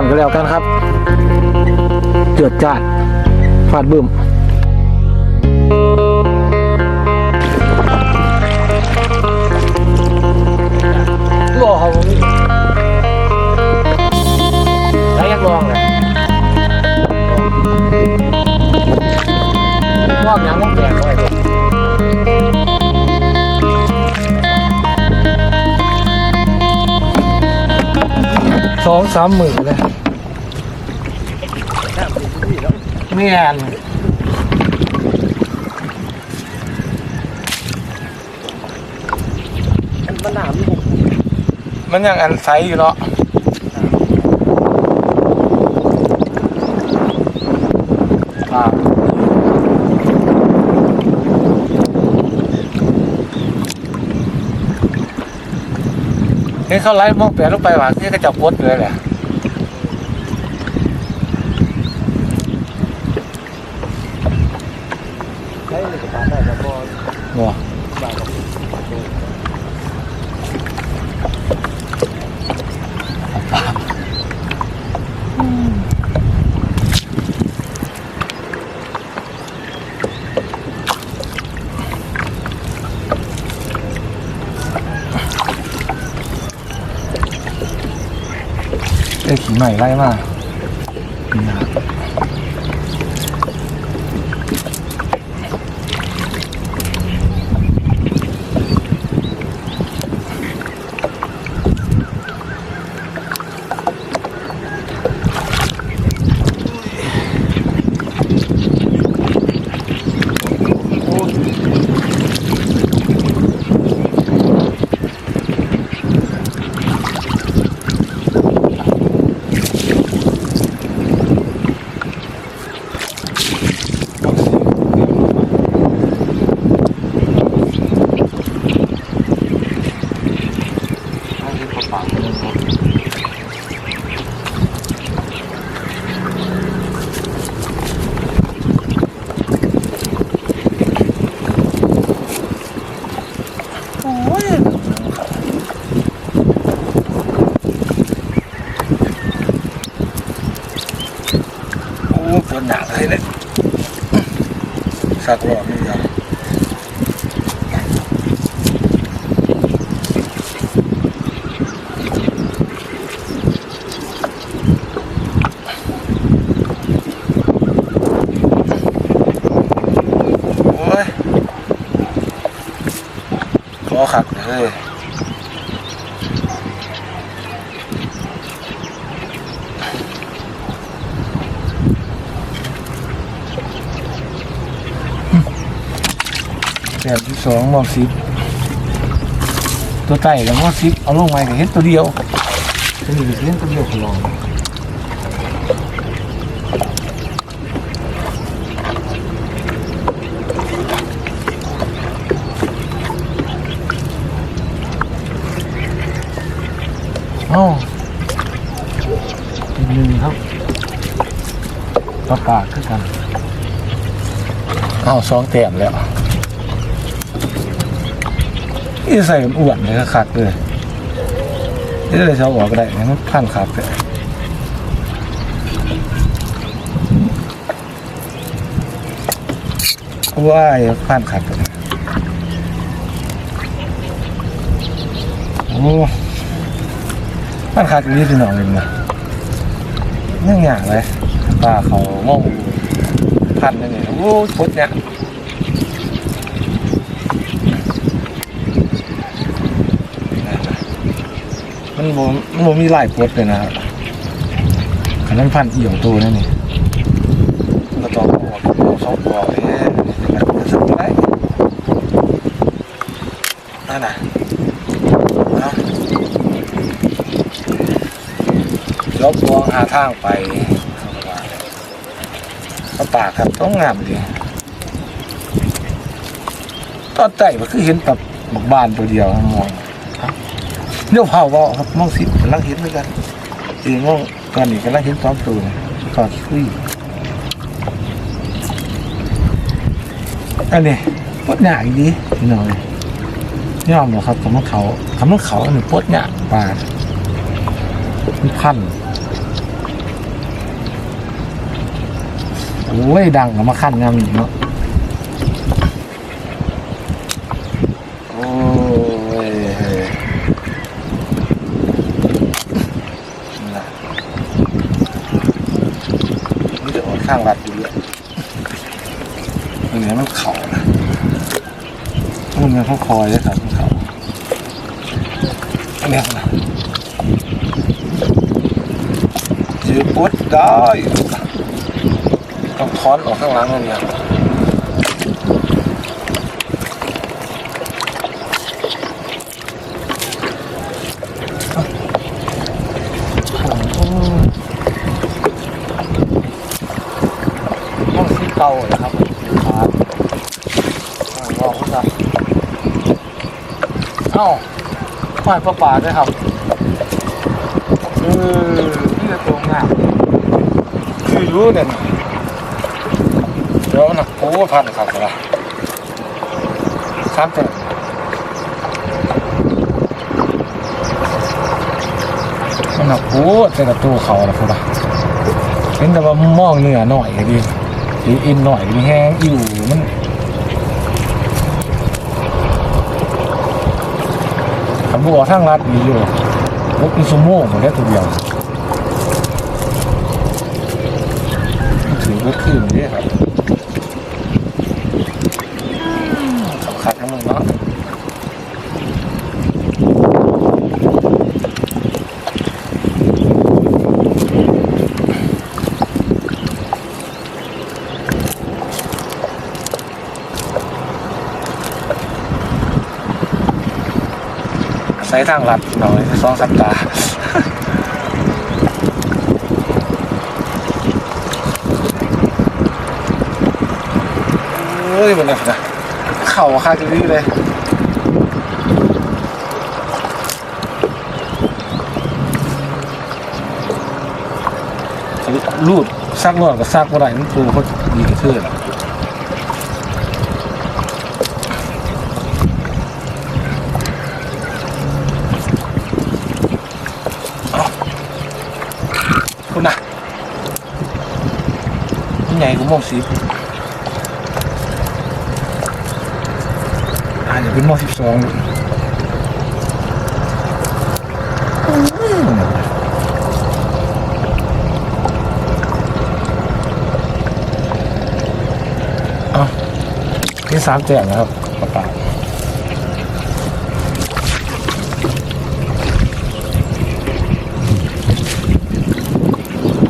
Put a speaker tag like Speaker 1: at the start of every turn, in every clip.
Speaker 1: อนก็แล้วกันครับ เจือดจาดฟาดบึ้มรอเขาแล้วอยากลองเลยลองยังต้องแก่ไว้สองสามหมื่นเลย ไม่แอนมันหนามมันยังอันไซส์อยู่เนาะอ่าเฮ้ยเขาไล่มองเปลี่ยนลงไปหว่าที่กระจับวดเลยแหละ ว้าเอ้ขี่ใหม่ไล่มานี่นะ สักรอบนี่ครับโอ้ยขอขัดเลย บบที่สองมองซิปตัวไต่กับมองซิปเอาลงมาเห็นตัวเดียวตัวนี้เห็นตัวเดียวก็ลองเอ้าอีกหนึ่งครับปลาปากขึ้นกันอ้าวสองแต้มแล้ว นี่ใส่อ้วนเลยก็ขาดเลยนี่เลยชาวบอกก็ได้มันพันขาดเลยว้ายพันขาดเลยโอ้พันขาดนี้ที่หนองเองนะนี่อย่างเลยปลาเขาโม่พันนี่โอ้พุดเนี่ย มันโมมันโมมีหลายโพสต์เลยนะครับขันนั้นพันเอี่ยวตัวนั่นนี่ก็ต้องบอกเขาบอกเลยแบบสักไรนั่นน่ะเอายกตัวหาทางไปเขาปากครับต้องงามดีตอนไต่มันคือเห็นแบบบักบานตัวเดียวมอง เนี่ยเผาเบาครับมองสิกำลังเห็นด้วยกันเองมองตอนนี้กำลังเห็นสองตัวก่อดซุยอันนี้ปดหนักดีหน่อยยอมเหรอครับคำว่าเขาคำว่าเขาหนึ่งปดหนักปามันพันโอ้ยดังกับมาขั้นงามอีกเนาะ ข้างรัดอยู่เลยมันเนี่ยมันเขานะมันเป็นข้อคอยเลยครับเขาเนี่ยนะยืดปุ๊ดได้ต้องถอนออกข้างหลังนั่นเนี่ยต้องสี เก่าเลยครับครับลองครับเอ้าฝ่ายประปาด้วยครับเออนี่จะตรงงามคือรู้เนี่ยเดี๋ยวนะโอ้พันครับละสามตัวมันหนักโอ้แต่ละตัวเขาละครับเห็นแต่ว่ามองเหนือหน่อยก็ดี ดีออินหน่อยดีแห้งอยู่มันคำบอกทางรัดมีอยู่รถมีซูโม่หมดแล้วตัวเดียวถือรถขึ้นนี่ครับ สำคัญทั้งหมดเนาะใช้ ทางลัดหน่อยสองสัปดาห์เฮ้ยมันเนี่ยนะเข่าคาจะนี่เลยรูดซักรอดกับซักอะไรมันปูเขาดีกระเทือนเอาคุณนะ นี่ไงกูมองสีอาจจะเป็นมองสิบสองเอาที่สามแจกนะครับประกาศ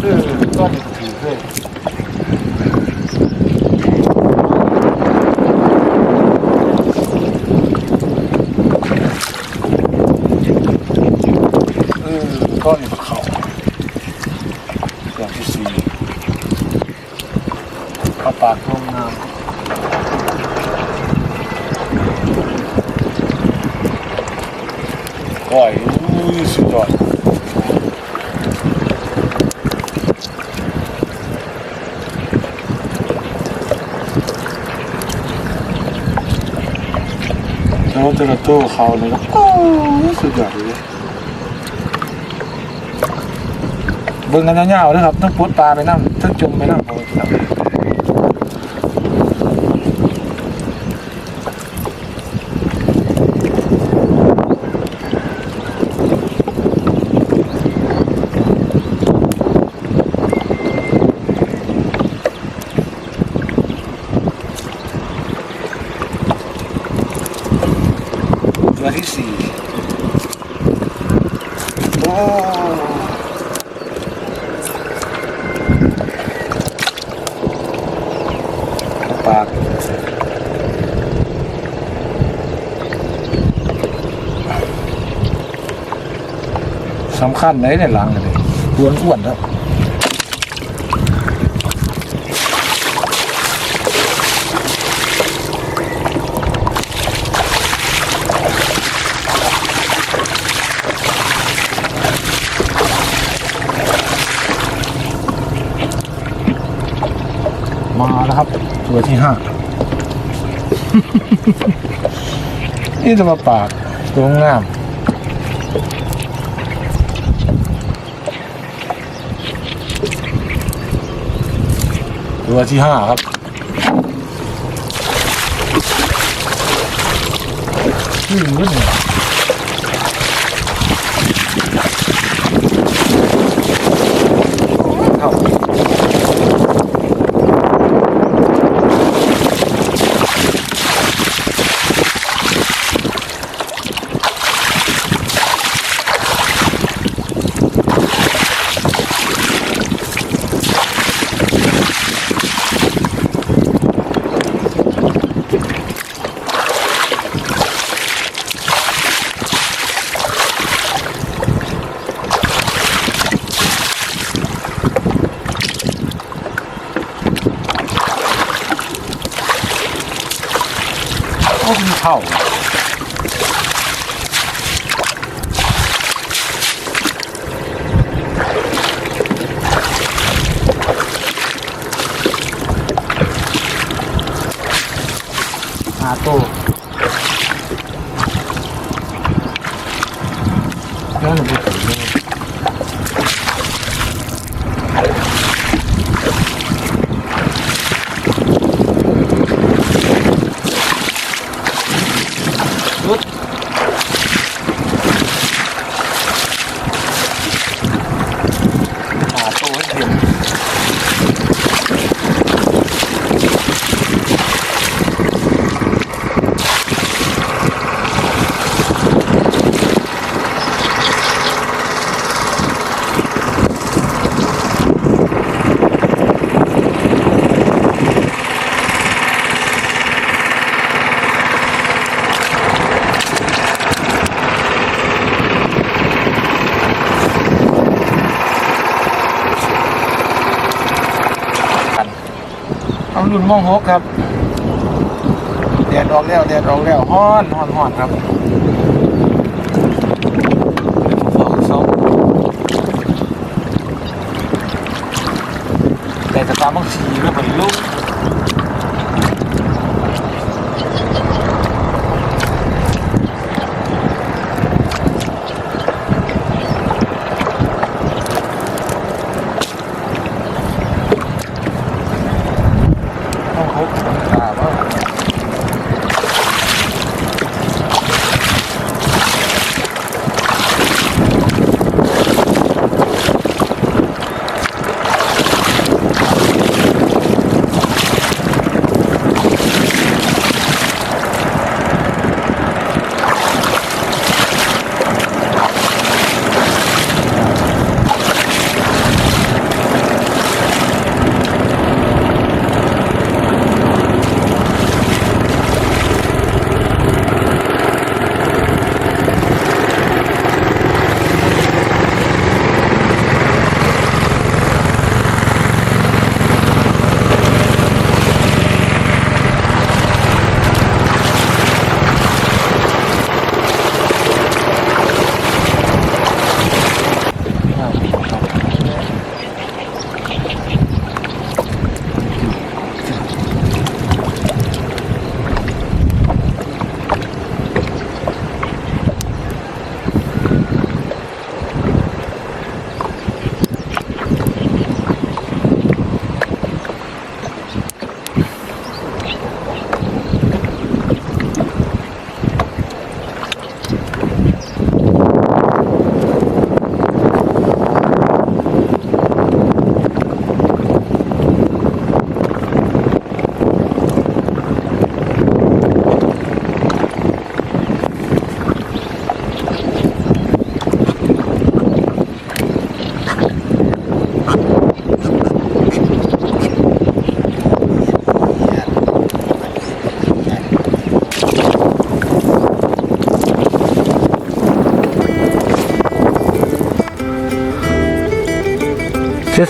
Speaker 1: เออก้อนถือเลย เออก้อนอยู่บนเขาอย่างที่สี่ เข้าปากร่มน้ำก้อยอุ้ยสุดยอดแล้วแต่ละตัวเขาเลยนะโอ้ยสุดยอด เบิ่งกันยาวๆนะครับทั้งพุดปลาไปนั่งทั้งจมไปนั่งโอครับตัวที่สี่โอ้ ปากสำคัญไหนในหลังเลยอ้วนอ้วนๆครับ มาแล้วครับ ตัวที่ห้านี่จะมาปากตัวงามตัวที่ห้าครับอืมเนี่ยเข้า โอ้มีเข้าหาตู้แล้วหนูไปถึงเลยรุดหาตู้ให้เห็น กันเอา รุ่นมองหกครับแดดออกแล้วแดดออกแล้วฮ้อนฮ้อนฮ้อนครับสองสองแต่จะตามบางสีไม่เหมันลูก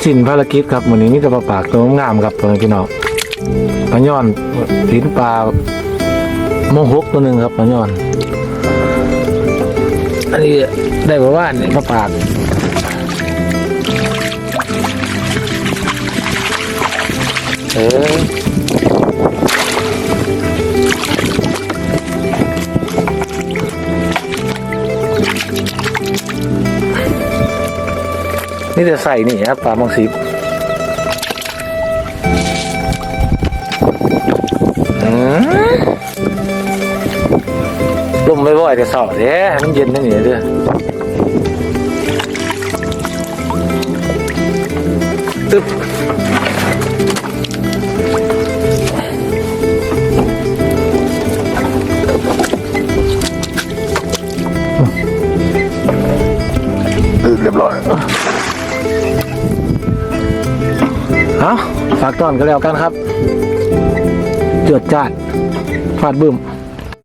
Speaker 1: สิ้นภารกิจครับวันนี้มีแต่ปลาปากตัวงามครับพ่อแม่พี่น้องปลาย่อนลิ้นปลาโมงหกตัวหนึ่งครับปลาย่อน อันนี้ได้มาว่านี่ปลาปากเออ นี่จะใส่นี่ครับปลาบางสีลมไม่บ่อยแต่เสาเด้ให้มันเย็นนั่นนี่เด้อตึ๊บเรียบร้อย เอาฝากต้อนกันแล้วกันครับ เจือดจ้าดฟาดบึ้ม